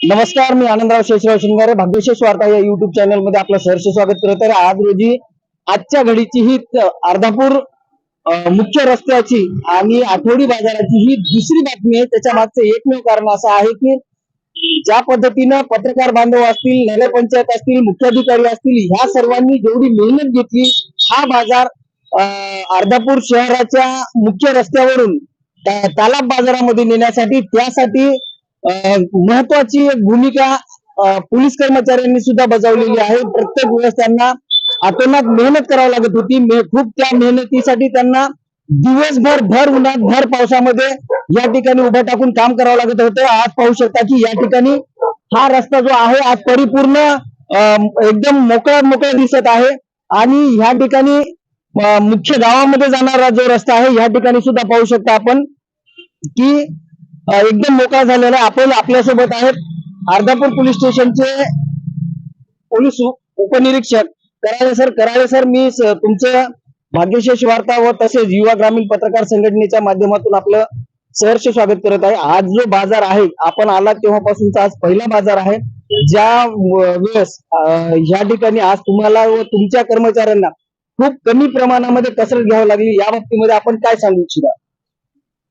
नमस्कार मी आनंदराव शेषराव शिंगारे भाग्यशेष वार्ता या युट्यूब चॅनलमध्ये आपलं सहर्ष स्वागत करत आहे. आज रोजी आजच्या घडीची ही अर्धापूर मुख्य रस्त्याची आणि आठवडी बाजाराची ही दुसरी बातमी आहे. त्याच्या मागचं एकमेव कारण असं आहे की ज्या पद्धतीनं पत्रकार बांधव असतील नगरपंचायत असतील मुख्याधिकारी असतील ह्या सर्वांनी जेवढी मेहनत घेतली हा बाजार अर्धापूर शहराच्या मुख्य रस्त्यावरून तालाब बाजारामध्ये नेण्यासाठी त्यासाठी महत्वाची भूमिका पोलीस कर्मचाऱ्यांनी सुद्धा बजावलेली आहे. प्रत्येक वेळेस त्यांना आतोनात मेहनत करावी लागत होती. खूप त्या मेहनतीसाठी त्यांना दिवसभर भर उन्हात भर पावसामध्ये या ठिकाणी उभं टाकून काम करावं लागत होतं. आज पाहू शकता की या ठिकाणी हा रस्ता जो आहे आज परिपूर्ण एकदम मोकळा मोकळा दिसत आहे. आणि ह्या ठिकाणी मुख्य गावामध्ये जाणारा जो रस्ता आहे या ठिकाणी सुद्धा पाहू शकता आपण की एकदम मोकळा झालेला आहे. आपण आपल्यासोबत आहेत अर्धापूर पोलीस स्टेशनचे पोलीस उपनिरीक्षक. कराळे सर कराळे सर मी तुमचं भाग्यशेष वार्ता व तसेच युवा ग्रामीण पत्रकार संघटनेच्या माध्यमातून आपलं सहर्ष स्वागत करत आहे. आज जो बाजार आहे आपण आला तेव्हापासूनचा आज पहिला बाजार आहे. ज्या वेळेस ह्या या ठिकाणी आज तुम्हाला व तुमच्या कर्मचाऱ्यांना खूप कमी प्रमाणामध्ये कसरत घ्यावी लागली या बाबतीमध्ये आपण काय सांगू इच्छिता?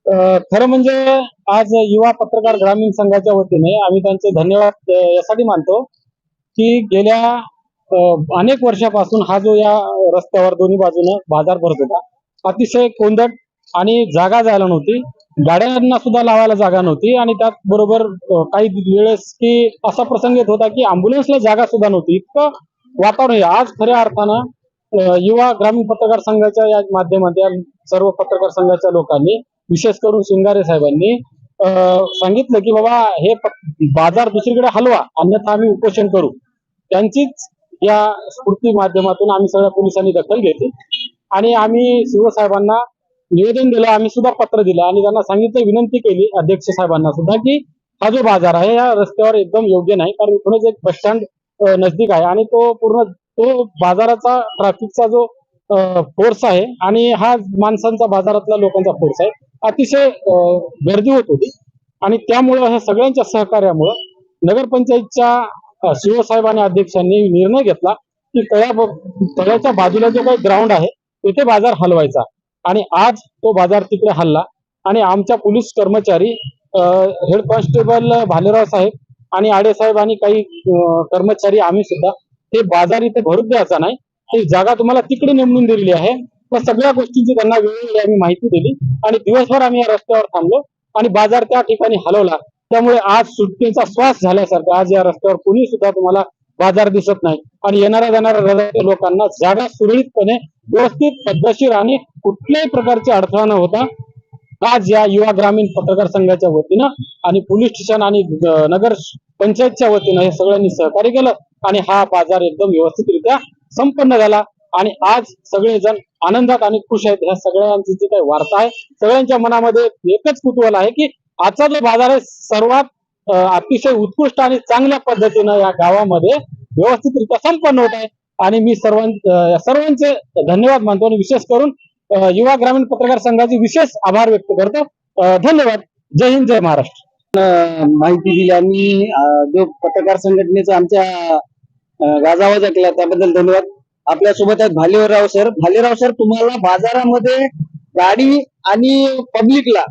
खरं म्हणजे आज युवा पत्रकार ग्रामीण संघाच्या वतीने आम्ही त्यांचे धन्यवाद यासाठी मानतो की गेल्या अनेक वर्षापासून हा जो या रस्त्यावर दोन्ही बाजूने बाजार भरत होता अतिशय कोंदट आणि जागा जायला नव्हती गाड्यांना सुद्धा लावायला जागा नव्हती आणि त्याचबरोबर काही वेळेस की असा प्रसंग येत होता की अँब्युलन्सला जागा सुद्धा नव्हती इतकं वातावरण आहे. आज खऱ्या अर्थानं युवा ग्रामीण पत्रकार संघाच्या या माध्यमातून सर्व पत्रकार संघाच्या लोकांनी विशेष करून शिंगारे साहेबांनी सांगितलं की बाबा हे बाजार दुसरीकडे हलवा अन्यथा आम्ही उपोषण करू. त्यांचीच या स्फूर्ती माध्यमातून आम्ही सगळ्या पोलिसांनी दखल घेतली. आणि आम्ही शिवसाहेबांना निवेदन दिलं आम्ही सुद्धा पत्र दिलं आणि त्यांना सांगितलं विनंती केली अध्यक्ष साहेबांना सुद्धा की हा जो बाजार आहे या रस्त्यावर एकदम योग्य नाही कारण इथूनच एक बस स्टँड नजदीक आहे आणि तो पूर्ण तो बाजाराचा ट्रॅफिकचा जो फोर्स आहे. आणि हा माणसांचा बाजारातला लोकांचा फोर्स आहे. अतिशय गर्दी होत होती. आणि त्यामुळं ह्या सगळ्यांच्या सहकार्यामुळं नगरपंचायतच्या अं, शिवसाहेब आणि अध्यक्षांनी निर्णय घेतला की तळ्या तळ्याच्या बाजूला जो काही ग्राउंड आहे तिथे बाजार हलवायचा. आणि आज तो बाजार तिकडे हल्ला. आणि आमच्या पोलीस कर्मचारी हेड कॉन्स्टेबल भालेराव साहेब आणि आडे साहेब आणि काही कर्मचारी आम्ही सुद्धा ते बाजार इथे भरून द्यायचा नाही. ही जागा तुम्हाला तिकडे नेमून दिलेली आहे. त्या सगळ्या गोष्टींची त्यांना वेळोवेळी आम्ही माहिती दिली. आणि दिवसभर आम्ही या रस्त्यावर थांबलो आणि बाजार त्या ठिकाणी हलवला. त्यामुळे आज सुट्टीचा श्वास झाल्यासारखं आज या रस्त्यावर कोणी सुद्धा तुम्हाला बाजार दिसत नाही. आणि येणाऱ्या जाणाऱ्या लोकांना जागा सुरळीतपणे व्यवस्थित पद्धतशीर आणि कुठल्याही प्रकारची अडथळा न होता आज या युवा ग्रामीण पत्रकार संघाच्या वतीनं आणि पोलीस स्टेशन आणि नगर पंचायतच्या वतीनं हे सगळ्यांनी सहकार्य केलं आणि हा बाजार एकदम व्यवस्थितरित्या संपन्न झाला. आणि आज सगळेजण आनंदात आणि खुश आहेत. ह्या सगळ्यांची जी काही वार्ता आहे सगळ्यांच्या मनामध्ये एकच कुतूहल आहे की आजचा जो बाजार आहे सर्वात अतिशय उत्कृष्ट आणि चांगल्या पद्धतीनं या गावामध्ये व्यवस्थितरित्या संपन्न होत आहे. आणि मी सर्वां सर्वांचे धन्यवाद मानतो आणि विशेष करून युवा ग्रामीण पत्रकार संघाचे विशेष आभार व्यक्त करतो. धन्यवाद. जय हिंद जय महाराष्ट्र. माहिती दिली आम्ही. जो पत्रकार संघटनेचा आमच्या अं, गाजावाज ऐकला त्याबद्दल धन्यवाद. आपल्यासोबत आहेत भालेराव सर. भालेराव सर तुम्हाला बाजारामध्ये गाडी आणि पब्लिकला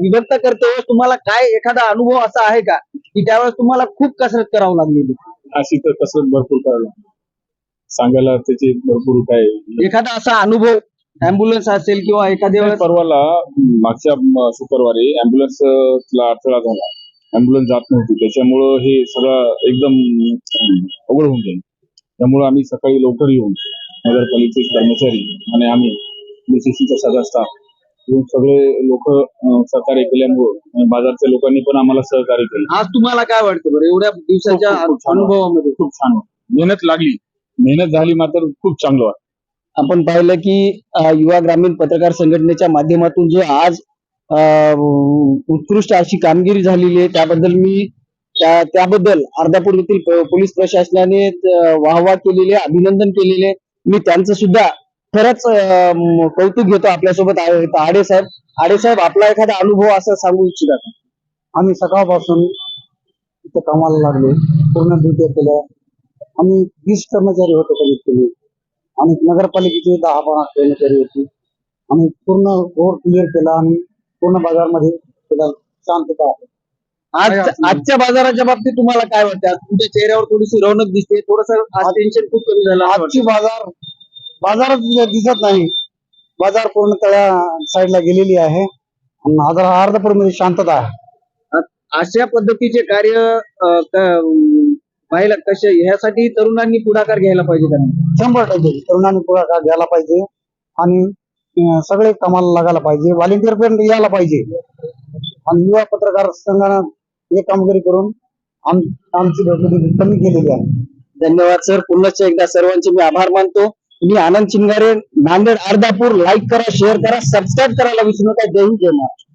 विभक्त करते वेळेस तुम्हाला काय एखादा अनुभव असा आहे का? की त्यावेळेस तुम्हाला खूप कसरत करावी लागलेली? अशी तर कसरत भरपूर करायला सांगायला त्याची भरपूर काय एखादा असा अनुभव अँब्युलन्स असेल किंवा एखाद्या वेळेस? परवाला मागच्या शुक्रवारी अँब्युलन्स ला अडथळा झाला. अँब्युलन्स जात नव्हती. त्याच्यामुळं हे सगळं एकदम अवघड होऊन जाईल त्यामुळं आम्ही सकाळी लवकर येऊन नगरपालिकेचे कर्मचारी आणि आम्ही बीसीसीचा सगळा स्टाफ येऊन सगळे लोक सहकार्य केल्यामुळं आणि बाजारच्या लोकांनी पण आम्हाला सहकार्य केलं. आज तुम्हाला काय वाटतं बरं? एवढ्या दिवसाच्या खूप- खूप छान अनुभवामध्ये. खूप छान. मेहनत लागली. मेहनत झाली मात्र खूप चांगलं वाटलं आपण पाहिलं की युवा ग्रामीण पत्रकार संघटनेच्या माध्यमातून जो आज उत्कृष्ट अशी कामगिरी झालेली आहे. त्याबद्दल मी त्या त्याबद्दल अर्धापूर येथील पोलीस प्रशासनाने वाहवा केलेले अभिनंदन केलेले. मी त्यांचं सुद्धा खरंच कौतुक घेतो आपल्यासोबत आडे साहेब आडे साहेब आपला एखादा अनुभव असं सांगू इच्छितात आम्ही सकाळपासून इथं कामाला लागलो. पूर्ण ड्युटी केल्या. आम्ही वीस कर्मचारी होतो कमीत कमी आणि नगरपालिकेचे दहा बारा कर्मचारी होते. आम्ही पूर्ण रोड क्लिअर केला आम्ही पूर्ण बाजारमध्ये शांतता आहे. आज. आजच्या बाजाराच्या बाबतीत तुम्हाला काय वाटतं? आज तुमच्या चेहऱ्यावर थोडीशी रौनक दिसते थोडस टेन्शन खूप कमी झालं आजची बाजार बाजारच दिसत नाही. बाजार पूर्ण तळ्या साईडला गेलेली आहे. आणि अर्धा अर्धापूरमध्ये शांतता आहे. अशा पद्धतीचे कार्य पाहायला कसे ह्यासाठी तरुणांनी पुढाकार घ्यायला पाहिजे त्यांना शंभर टक्के तरुणांनी पुढाकार घ्यायला पाहिजे. आणि सगळे कामाला लागायला पाहिजे. व्हॉलेंटियर पण यायला पाहिजे. आणि युवा पत्रकार संघानं हे कामगिरी करून आमची कमी केलेली आहे. धन्यवाद सर पुन्हा एकदा सर्वांचे मी आभार मानतो. मी आनंद चिंगारे नांदेड अर्धापूर. लाईक करा शेअर करा सबस्क्राईब करायला विसरू नका. जय हिंद जय महाराष्ट्र.